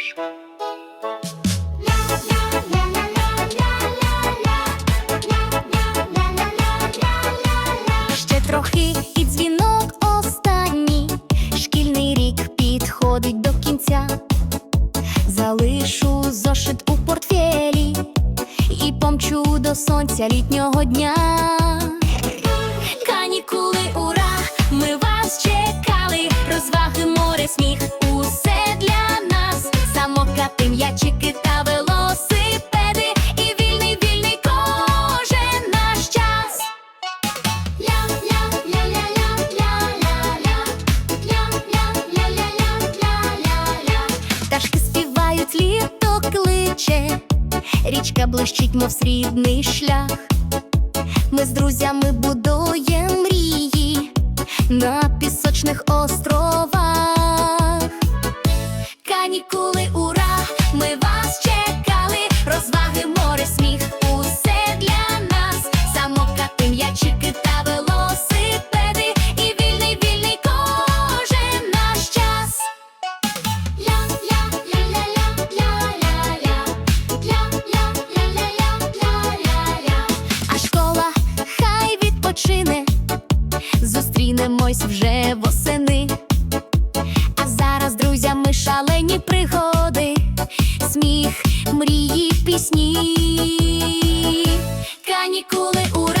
Ще трохи і дзвінок останній. Шкільний рік підходить до кінця. Залишу зошит у портфелі і помчу до сонця літнього дня. Річка блищить, мов срібний шлях. Ми з друзями будуємо мрії на пісочних островах. Зустрінемось вже восени. А зараз друзями шалені пригоди, сміх, мрії, пісні, канікули у